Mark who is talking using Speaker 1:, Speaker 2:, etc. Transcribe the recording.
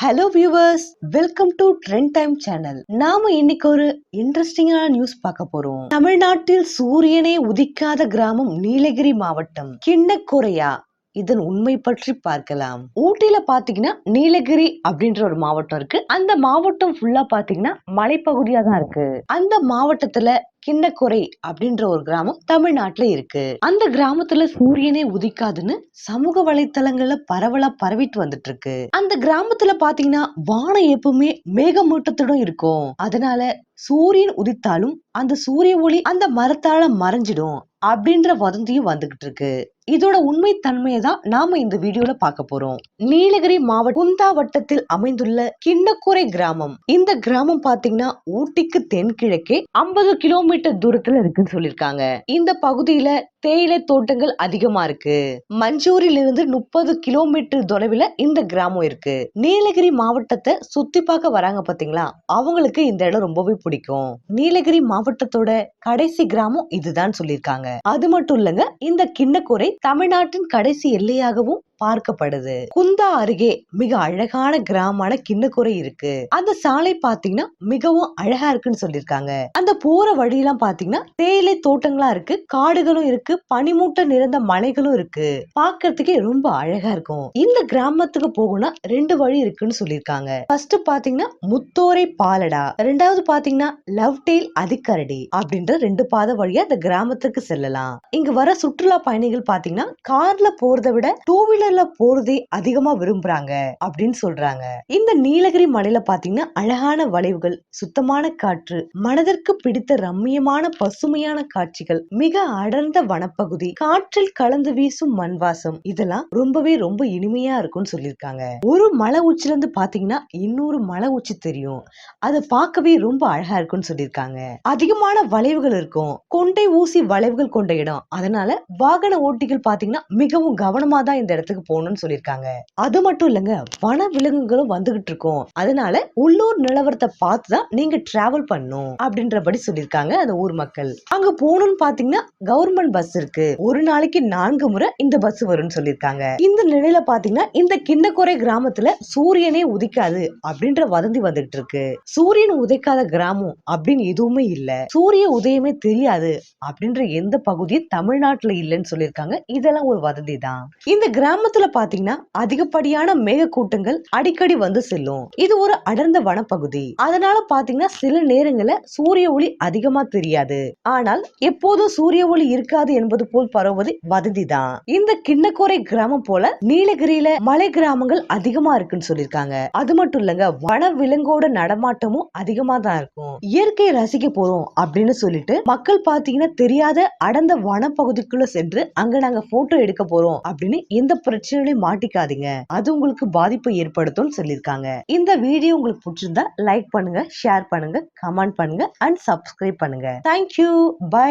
Speaker 1: Hello viewers welcome to trend time channel நாம இன்னைக்கு ஒரு இன்ட்ரெஸ்டிங்கான நியூஸ் பார்க்க போறோம். தமிழ்நாட்டில் சூரியனே உதிக்காத கிராமம் நீலகிரி மாவட்டம் கிண்ணக்குறையா இதன் உண்மை பற்றி பார்க்கலாம். ஊட்டியில பாத்தீங்கன்னா நீலகிரி அப்படின்ற ஒரு மாவட்டம் இருக்கு. அந்த மாவட்டம் ஃபுல்லா பாத்தீங்கன்னா மலைப்பகுதியா தான் இருக்கு. அந்த மாவட்டத்துல கிண்ணக்குறை அப்படின்ற ஒரு கிராமம் தமிழ்நாட்டுல இருக்கு. அந்த கிராமத்துல சூரியனே உதிக்காதுன்னு சமூக வலைத்தளங்கள்ல பரவலா பரவிட்டு வந்துட்டு இருக்கு அந்த கிராமத்துல பாத்தீங்கன்னா வானம் எப்பவுமே மேகமூட்டத்துடன் இருக்கும். அதனால சூரியன் உதித்தாலும் அந்த சூரிய ஒளி அந்த மரத்தால மறைஞ்சிடும் அப்படின்ற வதந்தியும் வந்துகிட்டு இருக்கு. இதோட உண்மை தன்மையை தான் நாம இந்த வீடியோல பார்க்க போறோம். நீலகிரி மாவட்ட குந்தா வட்டத்தில் அமைந்துள்ள கிண்ணக்குறை கிராமம். இந்த கிராமம் பாத்தீங்கன்னா ஊட்டிக்கு தென்கிழக்கே ஐம்பது கிலோமீட்டர் தூரத்துல இருக்குன்னு சொல்லிருக்காங்க இந்த பகுதியில தேயிலை தோட்டங்கள் அதிகமா இருக்கு. மஞ்சூரில் இருந்து முப்பது கிலோமீட்டர் தொலைவில் இந்த கிராமம் இருக்கு. நீலகிரி மாவட்டத்தை சுத்தி பார்க்க வராங்க பாத்தீங்களா? அவங்களுக்கு இந்த இடம் ரொம்பவே பிடிக்கும். நீலகிரி மாவட்டத்தோட கடைசி கிராமம் இதுதான் சொல்லியிருக்காங்க. அது மட்டும் இல்லங்க இந்த கிண்ணக்குறை தமிழ்நாட்டின் கடைசி எல்லையாகவும் பார்க்கப்படுது. குந்தா அருகே மிக அழகான கிராமமான கிண்ணக்குறை இருக்கு. அந்த சாலை பாத்தீங்கன்னா மிகவும் அழகா இருக்குன்னு சொல்லியிருக்காங்க. அந்த போற வழியெல்லாம் பாத்தீங்கன்னா தேயிலை தோட்டங்களா இருக்கு காடுகளும் இருக்கு பனிமூட்ட நிறைந்த மலைகளும் இருக்கு. பாக்குறதுக்கே ரொம்ப அழகா இருக்கும். இந்த கிராமத்துக்கு போகணும்னா ரெண்டு வழி இருக்குன்னு சொல்லியிருக்காங்க. ஃபர்ஸ்ட் பாத்தீங்கன்னா முத்தோரை பாலடா. ரெண்டாவது பாத்தீங்கன்னா லவ் டெயில் அதிக்கரடி அப்படின்ற ரெண்டு பாதை வழியா இந்த கிராமத்துக்கு செல்லலாம். இங்க வர சுற்றுலா பயணிகள் பாத்தீங்கன்னா கார்ல போறதை விட டூ வீலர் வீலர்ல போறதே அதிகமா விரும்புறாங்க அப்படின்னு சொல்றாங்க. இந்த நீலகிரி மலையில பாத்தீங்கன்னா அழகான வளைவுகள் சுத்தமான காற்று மனதிற்கு பிடித்த ரம்மியமான பசுமையான காட்சிகள் மிக அடர்ந்த வனப்பகுதி காற்றில் கலந்து வீசும் மண்வாசம் இதெல்லாம் ரொம்பவே ரொம்ப இனிமையா இருக்கும்னு சொல்லியிருக்காங்க. ஒரு மலை உச்சில இருந்து பாத்தீங்கன்னா இன்னொரு மலை உச்சி தெரியும். அதை பார்க்கவே ரொம்ப அழகா இருக்கும்னு சொல்லியிருக்காங்க. அதிகமான வளைவுகள் இருக்கும். கொண்டை ஊசி வளைவுகள் கொண்ட இடம். அதனால வாகன ஓட்டிகள் பாத்தீங்கன்னா மிகவும் கவனமா தான் இந்த இடத்துக்கு இடத்துக்கு போகணும்னு சொல்லியிருக்காங்க. அது மட்டும் இல்லைங்க வன விலங்குகளும் வந்துகிட்டு இருக்கும் அதனால உள்ளூர் நிலவரத்தை பார்த்து தான் நீங்க டிராவல் பண்ணும் அப்படின்றபடி சொல்லியிருக்காங்க அந்த ஊர் மக்கள். அங்க போகணும்னு பாத்தீங்கன்னா கவர்மெண்ட் பஸ் இருக்கு. ஒரு நாளைக்கு நான்கு முறை இந்த பஸ் வரும்னு சொல்லியிருக்காங்க. இந்த நிலையில பாத்தீங்கன்னா இந்த கிண்ணக்குறை கிராமத்துல சூரியனே உதிக்காது அப்படின்ற வதந்தி வந்துகிட்டு இருக்கு சூரியன் உதைக்காத கிராமம் அப்படின்னு எதுவுமே இல்ல. சூரிய உதயமே தெரியாது அப்படின்ற எந்த பகுதியும் தமிழ்நாட்டுல இல்லைன்னு சொல்லியிருக்காங்க. இதெல்லாம் ஒரு வதந்தி தான் இந்த கிராம கிராமத்துல பாத்தீங்கன்னா அதிகப்படியான மேகக்கூட்டங்கள் அடிக்கடி வந்து செல்லும். இது ஒரு அடர்ந்த வனப்பகுதி. அதனால பாத்தீங்கன்னா சில நேரங்கள்ல சூரிய ஒளி அதிகமா தெரியாது. ஆனால் எப்போதும் சூரிய ஒளி இருக்காது என்பது போல் பரவுவது வதந்தி தான் இந்த கிண்ணக்கோரை கிராமம் போல நீலகிரியில மலை கிராமங்கள் அதிகமா இருக்குன்னு சொல்லியிருக்காங்க. அது மட்டும் இல்லங்க வன விலங்கோட நடமாட்டமும் அதிகமா தான் இருக்கும். இயற்கையை ரசிக்க போறோம் அப்படின்னு சொல்லிட்டு மக்கள் பாத்தீங்கன்னா தெரியாத அடர்ந்த வனப்பகுதிக்குள்ள சென்று அங்க நாங்க போட்டோ எடுக்க போறோம் அப்படின்னு எந்த பிரச்சனையில மாட்டிக்காதீங்க. அது உங்களுக்கு பாதிப்பை ஏற்படுத்தும் சொல்லியிருக்காங்க. இந்த வீடியோ உங்களுக்கு பிடிச்சிருந்தா லைக் பண்ணுங்க ஷேர் பண்ணுங்க கமெண்ட் பண்ணுங்க அண்ட் சப்ஸ்கிரைப் பண்ணுங்க. Thank you bye